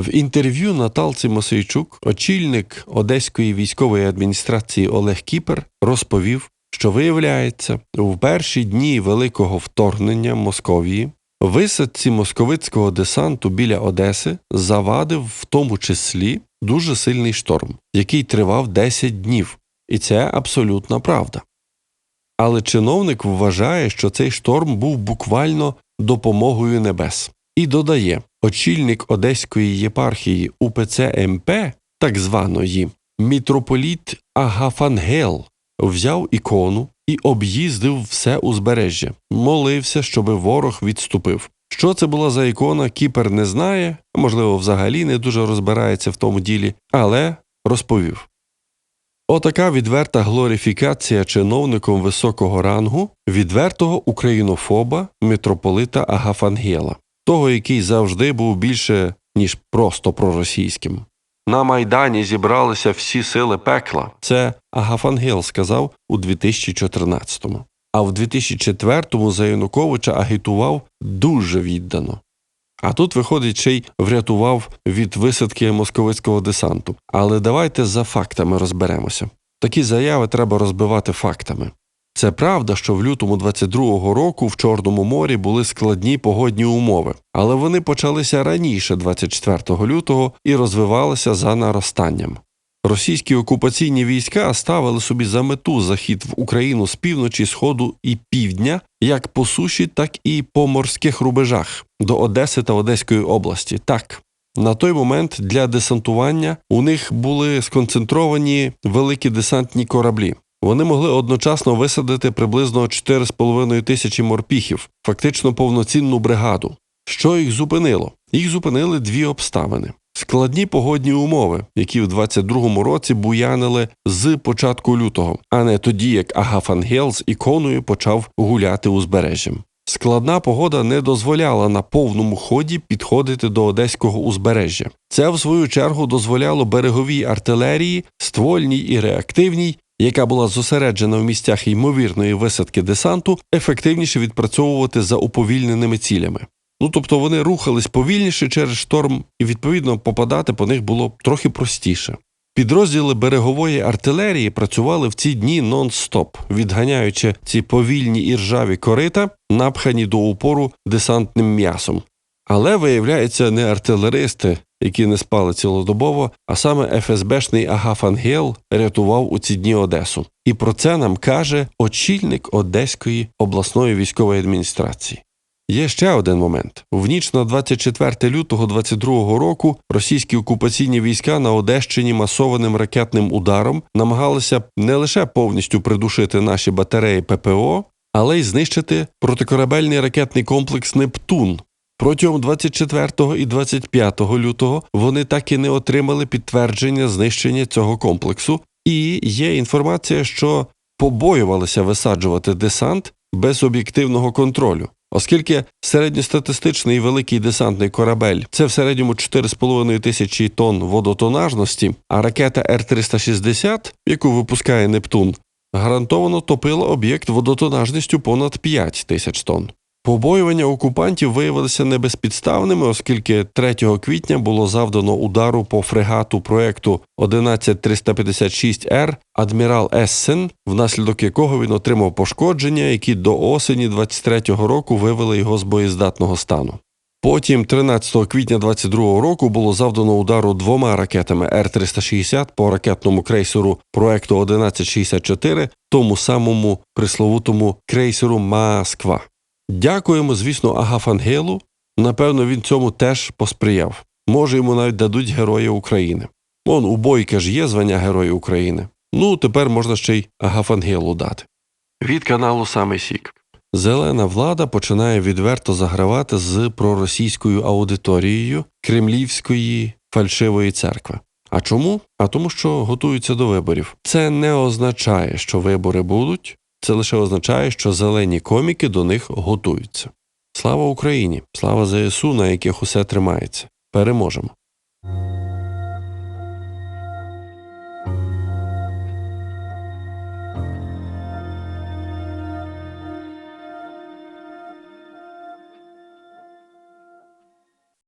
В інтерв'ю Наталці Мосейчук, очільник Одеської військової адміністрації Олег Кіпер, розповів, що виявляється, в перші дні великого вторгнення Московії висадці московицького десанту біля Одеси завадив в тому числі дуже сильний шторм, який тривав 10 днів, і це абсолютна правда. Але чиновник вважає, що цей шторм був буквально допомогою небес. І додає, очільник Одеської єпархії УПЦ МП, так званої, мітрополіт Агафангел, взяв ікону і об'їздив все узбережжя, молився, щоби ворог відступив. Що це була за ікона, Кіпер не знає, можливо, взагалі не дуже розбирається в тому ділі, але розповів. Отака відверта глорифікація чиновником високого рангу відвертого українофоба митрополита Агафангела, того, який завжди був більше, ніж просто проросійським. На Майдані зібралися всі сили пекла. Це Агафангел сказав у 2014-му. А в 2004-му за Януковича агітував дуже віддано. А тут, виходить, ще й врятував від висадки московицького десанту. Але давайте за фактами розберемося. Такі заяви треба розбивати фактами. Це правда, що в лютому 22-го року в Чорному морі були складні погодні умови, але вони почалися раніше 24 лютого і розвивалися за наростанням. Російські окупаційні війська ставили собі за мету захід в Україну з півночі, сходу і півдня, як по суші, так і по морських рубежах до Одеси та Одеської області. Так, на той момент для десантування у них були сконцентровані великі десантні кораблі. Вони могли одночасно висадити приблизно 4,5 тисячі морпіхів, фактично повноцінну бригаду. Що їх зупинило? Їх зупинили дві обставини. Складні погодні умови, які в 22-му році буянили з початку лютого, а не тоді, як Агафангел з іконою почав гуляти узбережжям. Складна погода не дозволяла на повному ході підходити до одеського узбережжя. Це, в свою чергу, дозволяло береговій артилерії, ствольній і реактивній, яка була зосереджена в місцях ймовірної висадки десанту, ефективніше відпрацьовувати за уповільненими цілями. Ну тобто вони рухались повільніше через шторм, і відповідно попадати по них було трохи простіше. Підрозділи берегової артилерії працювали в ці дні нон-стоп, відганяючи ці повільні і ржаві корита, напхані до упору десантним м'ясом. Але виявляється, не артилеристи, які не спали цілодобово, а саме ФСБшний Агафангел рятував у ці дні Одесу. І про це нам каже очільник Одеської обласної військової адміністрації. Є ще один момент: в ніч на 24 лютого 22 року російські окупаційні війська на Одещині масованим ракетним ударом намагалися не лише повністю придушити наші батареї ППО, але й знищити протикорабельний ракетний комплекс Нептун. Протягом 24 і 25 лютого вони так і не отримали підтвердження знищення цього комплексу, і є інформація, що побоювалися висаджувати десант без об'єктивного контролю. Оскільки середньостатистичний великий десантний корабель це в середньому 4,5 тисячі тонн водотонажності, а ракета Р-360, яку випускає Нептун, гарантовано топила об'єкт водотонажністю понад 5 тисяч тонн. Побоювання окупантів виявилися небезпідставними, оскільки 3 квітня було завдано удару по фрегату проекту 11356Р адмірал Ессен, внаслідок якого він отримав пошкодження, які до осені 23-го року вивели його з боєздатного стану. Потім, 13 квітня 22-го року, було завдано удару двома ракетами Р-360 по ракетному крейсеру проекту 1164, тому самому присловутому крейсеру Москва. Дякуємо, звісно, Агафангелу. Напевно, він цьому теж посприяв. Може, йому навіть дадуть Героя України. Он у Бойка ж є звання Героя України. Ну, тепер можна ще й Агафангелу дати. Від каналу Саме Сік. Зелена влада починає відверто загравати з проросійською аудиторією Кремлівської фальшивої церкви. А чому? А тому, що готуються до виборів. Це не означає, що вибори будуть, це лише означає, що зелені коміки до них готуються. Слава Україні! Слава ЗСУ, на яких усе тримається. Переможемо!